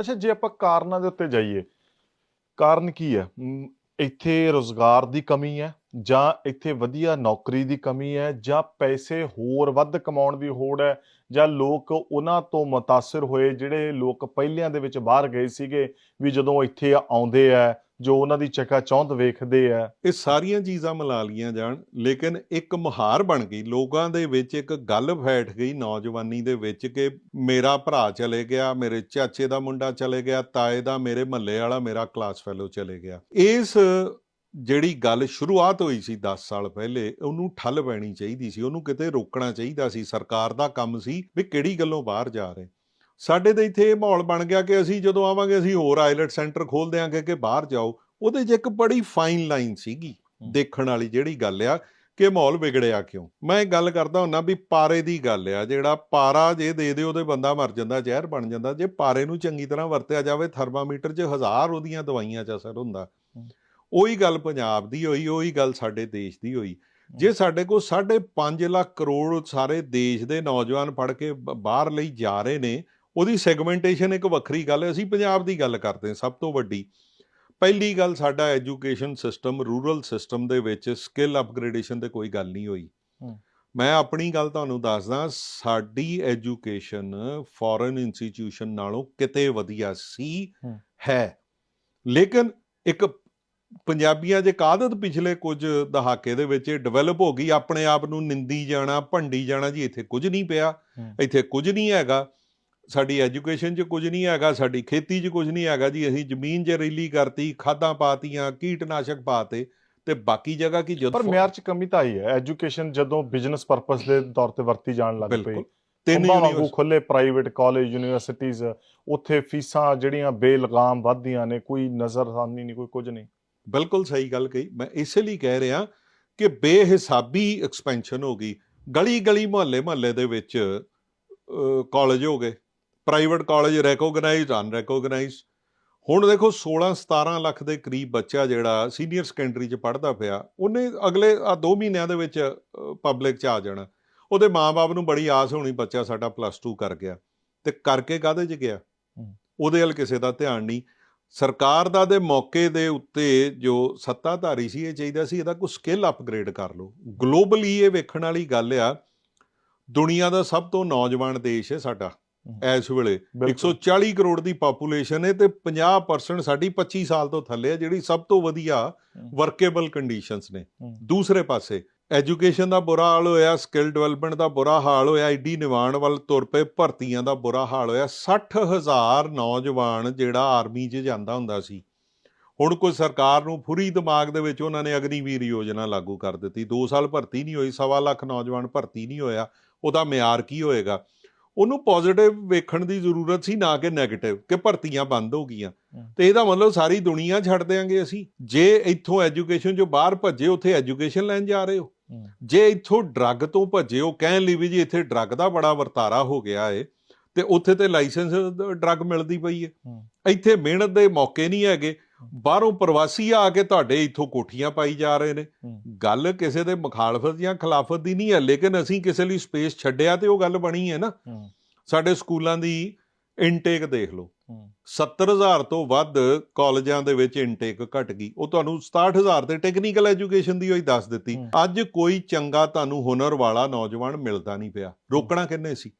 ਅੱਛਾ, ਜੇ ਆਪਾਂ ਕਾਰਨਾਂ ਦੇ ਉੱਤੇ ਜਾਈਏ, ਕਾਰਨ ਕੀ ਹੈ? ਇੱਥੇ ਰੋਜ਼ਗਾਰ ਦੀ ਕਮੀ ਹੈ ਜਾਂ ਇੱਥੇ ਵਧੀਆ ਨੌਕਰੀ ਦੀ ਕਮੀ ਹੈ ਜਾਂ ਪੈਸੇ ਹੋਰ ਵੱਧ ਕਮਾਉਣ ਦੀ ਹੋੜ ਹੈ ਜਾਂ ਲੋਕ ਉਹਨਾਂ ਤੋਂ ਮੁਤਾਸਰ ਹੋਏ ਜਿਹੜੇ ਲੋਕ ਪਹਿਲਿਆਂ ਦੇ ਵਿੱਚ ਬਾਹਰ ਗਏ ਸੀਗੇ ਵੀ ਜਦੋਂ ਇੱਥੇ ਆਉਂਦੇ ਆ ਜੋ ਉਹਨਾਂ ਦੀ ਚੱਕਾ ਚੌਂਦ ਵੇਖਦੇ ਆ। ਇਹ ਸਾਰੀਆਂ ਚੀਜ਼ਾਂ ਮਿਲਾ ਲੀਆਂ ਜਾਣ, ਲੇਕਿਨ ਇੱਕ ਮੁਹਾਰ ਬਣ ਗਈ। ਲੋਕਾਂ ਦੇ ਵਿੱਚ ਇੱਕ ਗੱਲ ਫੈਠ ਗਈ, ਨੌਜਵਾਨੀ ਦੇ ਵਿੱਚ ਕਿ ਮੇਰਾ ਭਰਾ ਚਲੇ ਗਿਆ, ਮੇਰੇ ਚਾਚੇ ਦਾ ਮੁੰਡਾ ਚਲੇ ਗਿਆ, ਤਾਏ ਦਾ, ਮੇਰੇ ਮਹੱਲੇ ਵਾਲਾ, ਮੇਰਾ ਕਲਾਸ ਫੈਲੋ ਚਲੇ ਗਿਆ। ਇਸ ਜਿਹੜੀ ਗੱਲ ਸ਼ੁਰੂਆਤ ਹੋਈ ਸੀ 10 ਸਾਲ ਪਹਿਲੇ, ਉਹਨੂੰ ਠੱਲ ਪੈਣੀ ਚਾਹੀਦੀ ਸੀ, ਉਹਨੂੰ ਕਿਤੇ ਰੋਕਣਾ ਚਾਹੀਦਾ ਸੀ। ਸਰਕਾਰ ਦਾ ਕੰਮ ਸੀ ਵੀ ਕਿਹੜੀ ਗੱਲੋਂ ਬਾਹਰ ਜਾ ਰਹੇ। ਸਾਡੇ ਤਾਂ ਇੱਥੇ ਇਹ ਮਾਹੌਲ ਬਣ ਗਿਆ ਕਿ ਅਸੀਂ ਜਦੋਂ ਆਵਾਂਗੇ ਅਸੀਂ ਹੋਰ ਆਈਲੈਟ ਸੈਂਟਰ ਖੋਲ ਦਿਆਂਗੇ ਕਿ ਬਾਹਰ ਜਾਓ। ਉਹਦੇ 'ਚ ਇੱਕ ਬੜੀ ਫਾਈਨ ਲਾਈਨ ਸੀਗੀ। ਦੇਖਣ ਵਾਲੀ ਜਿਹੜੀ ਗੱਲ ਆ ਕਿ ਮਾਹੌਲ ਵਿਗੜਿਆ ਕਿਉਂ। ਮੈਂ ਇਹ ਗੱਲ ਕਰਦਾ ਹੁੰਨਾ ਵੀ ਪਾਰੇ ਦੀ ਗੱਲ ਆ ਜਿਹੜਾ ਪਾਰਾ ਜੇ ਦੇ ਦਿਓ ਉਹਦੇ ਬੰਦਾ ਮਰ ਜਾਂਦਾ ਜ਼ਹਿਰ ਬਣ ਜਾਂਦਾ। ਜੇ ਪਾਰੇ ਨੂੰ ਚੰਗੀ ਤਰ੍ਹਾਂ ਵਰਤਿਆ ਜਾਵੇ ਥਰਮਾਮੀਟਰ 'ਚ ਹਜ਼ਾਰ ਉਹਦੀਆਂ ਦਵਾਈਆਂ 'ਚ ਅਸਰ ਹੁੰਦਾ। ਉਹੀ ਗੱਲ ਪੰਜਾਬ ਦੀ ਹੋਈ ਉਹੀ ਗੱਲ ਸਾਡੇ ਦੇਸ਼ ਦੀ ਹੋਈ। ਜੇ ਸਾਡੇ ਕੋਲ 5.5 ਲੱਖ ਕਰੋੜ ਸਾਰੇ ਦੇਸ਼ ਦੇ ਨੌਜਵਾਨ ਪੜ ਕੇ ਬਾਹਰ ਲਈ ਜਾ ਰਹੇ ਨੇ ਉਹਦੀ ਸੈਗਮੈਂਟੇਸ਼ਨ ਇੱਕ ਵੱਖਰੀ ਗੱਲ ਹੈ ਅਸੀਂ ਪੰਜਾਬ ਦੀ ਗੱਲ ਕਰਦੇ ਹਾਂ ਸਭ ਤੋਂ ਵੱਡੀ ਪਹਿਲੀ ਗੱਲ ਸਾਡਾ ਐਜੂਕੇਸ਼ਨ ਸਿਸਟਮ ਰੂਰਲ ਸਿਸਟਮ ਦੇ ਵਿੱਚ ਸਕਿੱਲ ਅਪਗ੍ਰੇਡੇਸ਼ਨ ਤੇ ਕੋਈ ਗੱਲ ਨਹੀਂ ਹੋਈ। ਮੈਂ ਆਪਣੀ ਗੱਲ ਤੁਹਾਨੂੰ ਦੱਸਦਾ ਸਾਡੀ ਐਜੂਕੇਸ਼ਨ ਫੋਰਨ ਇੰਸਟੀਚਿਊਸ਼ਨ ਨਾਲੋਂ ਕਿਤੇ ਵਧੀਆ ਸੀ। ਹੈ ਲੇਕਿਨ ਇੱਕ ਪੰਜਾਬੀਆਂ 'ਚ ਇੱਕ ਆਦਤ ਪਿਛਲੇ ਕੁਝ ਦਹਾਕੇ ਦੇ ਵਿੱਚ ਡਿਵੈਲਪ ਹੋ ਗਈ ਆਪਣੇ ਆਪ ਨੂੰ ਨਿੰਦੀ ਜਾਣਾ ਭੰਡੀ ਜਾਣਾ ਜੀ ਇੱਥੇ ਕੁਝ ਨਹੀਂ ਪਿਆ। ਇੱਥੇ ਕੁਝ ਨਹੀਂ ਹੈਗਾ ਸਾਡੀ ਐਜੂਕੇਸ਼ਨ 'ਚ ਕੁਝ ਨਹੀਂ ਹੈਗਾ ਸਾਡੀ ਖੇਤੀ 'ਚ ਕੁਝ ਨਹੀਂ ਹੈਗਾ ਜੀ। ਅਸੀਂ ਜ਼ਮੀਨ ਜ਼ਹਿਰੀਲੀ ਕਰਤੀ ਖਾਦਾਂ ਪਾਤੀਆਂ ਕੀਟਨਾਸ਼ਕ ਪਾਤੇ ਤੇ ਬਾਕੀ ਜਗ੍ਹਾ ਕੀ ਜਦੋਂ ਪਰ ਮਿਆਰ ਚ ਕਮੀ ਤਾਂ ਆਈ ਹੈ। ਐਜੂਕੇਸ਼ਨ ਜਦੋਂ ਬਿਜ਼ਨਸ ਪਰਪਸ ਦੇ ਤੌਰ ਤੇ ਵਰਤੀ ਜਾਣ ਲੱਗ ਪਈ। ਤਿੰਨ ਯੂਨੀਵਰਸਿਟੀ ਖੁੱਲੇ ਪ੍ਰਾਈਵੇਟ ਕਾਲਜ ਯੂਨੀਵਰਸਿਟੀਆਂ ਉੱਥੇ ਫੀਸਾਂ ਜਿਹੜੀਆਂ ਬੇਲਗਾਮ ਵੱਧਦੀਆਂ ਨੇ ਕੋਈ ਨਜ਼ਰਸਾਨੀ ਨਹੀਂ ਕੋਈ ਕੁਝ ਨਹੀਂ। ਬਿਲਕੁਲ ਸਹੀ ਗੱਲ ਕਹੀ। ਮੈਂ ਇਸੇ ਲਈ ਕਹਿ ਰਿਹਾ ਕਿ ਬੇਹਿਸਾਬੀ ਐਕਸਪੈਂਸ਼ਨ ਹੋ ਗਈ। ਗਲੀ ਗਲੀ ਮੁਹੱਲੇ ਮੁਹੱਲੇ ਦੇ ਵਿੱਚ ਕਾਲਜ ਹੋ ਗਏ। ਪ੍ਰਾਈਵੇਟ ਕਾਲਜ ਰੈਕੋਗਨਾਈਜ਼ਡ ਅਨਰੈਕੋਗਨਾਈਜ਼ਡ ਹੁਣ ਦੇਖੋ 16 17 ਲੱਖ ਦੇ ਕਰੀਬ ਬੱਚਾ ਜਿਹੜਾ ਸੀਨੀਅਰ ਸੈਕੰਡਰੀ ਚ ਪੜ੍ਹਦਾ ਪਿਆ ਉਹਨੇ ਅਗਲੇ ਆ 2 ਮਹੀਨਿਆਂ ਦੇ ਵਿੱਚ ਪਬਲਿਕ ਚ ਆ ਜਾਣਾ। ਉਹਦੇ ਮਾਪੇ ਨੂੰ ਬੜੀ ਆਸ ਹੋਣੀ ਬੱਚਾ ਸਾਡਾ ਪਲੱਸ 2 ਕਰ ਗਿਆ। ਤੇ ਕਰਕੇ ਕਾਹਦੇ ਚ ਗਿਆ। ਉਹਦੇ ਵੱਲ ਕਿਸੇ ਦਾ ਧਿਆਨ ਨਹੀਂ। ਸਰਕਾਰ ਦਾ ਦੇ ਮੌਕੇ ਦੇ ਉੱਤੇ ਜੋ ਸੱਤਾਧਾਰੀ ਸੀ ਇਹ ਚਾਹੀਦਾ ਸੀ ਇਹਦਾ ਕੋਈ ਸਕਿੱਲ ਅਪਗ੍ਰੇਡ ਕਰ ਲਓ। ਗਲੋਬਲੀ ਇਹ ਵੇਖਣ ਵਾਲੀ ਗੱਲ ਆ ਦੁਨੀਆ ਦਾ ਸਭ ਤੋਂ ਨੌਜਵਾਨ ਦੇਸ਼ ਹੈ ਸਾਡਾ। ਇਸ ਵੇਲੇ ਬਿਲਕੁਲ। 140 ਕਰੋੜ ਦੀ ਪਾਪੂਲੇਸ਼ਨ ਹੈ ਤੇ 50% ਸਾਡੀ 25 ਸਾਲ ਤੋਂ ਥੱਲੇ ਹੈ ਜਿਹੜੀ ਸਭ ਤੋਂ ਵਧੀਆ। ਵਰਕੇਬਲ ਕੰਡੀਸ਼ਨਸ ਨੇ। ਦੂਸਰੇ ਪਾਸੇ ਐਜੂਕੇਸ਼ਨ ਦਾ ਬੁਰਾ ਹਾਲ ਹੋਇਆ ਸਕਿੱਲ ਡਿਵੈਲਪਮੈਂਟ ਦਾ ਬੁਰਾ ਹਾਲ ਹੋਇਆ ਈਡੀ ਨਿਵਾਣ ਵੱਲ ਤੁਰ ਪਏ ਭਰਤੀਆਂ ਦਾ ਬੁਰਾ ਹਾਲ ਹੋਇਆ। 60000 ਨੌਜਵਾਨ ਜਿਹੜਾ ਆਰਮੀ 'ਚ ਜਾਂਦਾ ਹੁੰਦਾ ਸੀ ਹੁਣ ਕੋਈ ਸਰਕਾਰ ਨੂੰ ਫੁਰੀ ਦਿਮਾਗ ਦੇ ਵਿੱਚ ਉਹਨਾਂ ਨੇ ਅਗਨੀਵੀਰ ਯੋਜਨਾ ਲਾਗੂ ਕਰ ਦਿੱਤੀ। 2 ਸਾਲ ਭਰਤੀ ਨਹੀਂ ਹੋਈ ਸਵਾ ਲੱਖ ਨੌਜਵਾਨ ਭਰਤੀ ਨਹੀਂ ਹੋਇਆ ਉਹਦਾ ਮਿਆਰ ਕੀ ਹੋਏਗਾ? ਉਹਨੂੰ ਪੋਜ਼ਿਟਿਵ ਵੇਖਣ ਦੀ ਜ਼ਰੂਰਤ ਸੀ ਨਾ ਕਿ 네ਗੇਟਿਵ ਕਿ ਭਰਤੀਆਂ ਬੰਦ ਹੋ ਗਈਆਂ। ਤੇ ਇਹਦਾ ਮਤਲਬ ਸਾਰੀ ਦੁਨੀਆ ਛੱਡ ਦਿਆਂਗੇ ਅਸੀਂ ਜੇ ਇੱਥੋਂ ਐਜੂਕੇਸ਼ਨ ਚੋਂ ਬਾਹਰ ਭੱਜੇ ਉੱਥੇ ਐਜੂਕੇਸ਼ਨ ਲੈਣ ਜਾ ਰਹੇ ਹੋ। ਜੇ ਇੱਥੋਂ ਡਰੱਗ ਤੋਂ ਭੱਜੇ ਹੋ ਕਹਿਣ ਲਈ ਵੀ ਜੀ ਇੱਥੇ ਡਰੱਗ ਦਾ ਬੜਾ ਵਰਤਾਰਾ ਹੋ ਗਿਆ ਏ ਤੇ ਉੱਥੇ ਤੇ ਲਾਇਸੈਂਸ ਡਰੱਗ ਮਿਲਦੀ ਪਈ ਏ। ਇੱਥੇ ਮਿਹਨਤ ਦੇ ਮੌਕੇ ਨਹੀਂ ਹੈਗੇ ਬਾਹਰੋਂ ਪ੍ਰਵਾਸੀ ਆ ਕੇ ਤੁਹਾਡੇ ਇੱਥੋਂ ਕੋਠੀਆਂ ਪਾਈ ਜਾ ਰਹੇ ਨੇ। ਗੱਲ ਕਿਸੇ ਦੇ ਮੁਖਾਲਫਤ ਜਾਂ ਖਿਲਾਫਤ ਦੀ ਨਹੀਂ ਹੈ ਲੇਕਿਨ ਅਸੀਂ ਕਿਸੇ ਲਈ ਸਪੇਸ ਛੱਡਿਆ ਤੇ ਉਹ ਗੱਲ ਬਣੀ ਹੈ ਨਾ। ਸਾਡੇ ਸਕੂਲਾਂ ਦੀ ਇਨਟੇਕ ਦੇਖ ਲਓ ਹਮ। 70000 ਤੋਂ ਵੱਧ ਕਾਲਜਾਂ ਦੇ ਵਿੱਚ ਇਨਟੇਕ ਘਟ ਗਈ ਉਹ ਤੁਹਾਨੂੰ 67000 ਤੇ ਟੈਕਨੀਕਲ ਐਜੂਕੇਸ਼ਨ ਦੀ ਹੋਈ ਦੱਸ ਦਿੱਤੀ। ਅੱਜ ਕੋਈ ਚੰਗਾ ਤੁਹਾਨੂੰ ਹੁਨਰ ਵਾਲਾ ਨੌਜਵਾਨ ਮਿਲਦਾ ਨਹੀਂ ਪਿਆ ਰੋਕਣਾ ਕਿੰਨੇ ਸੀ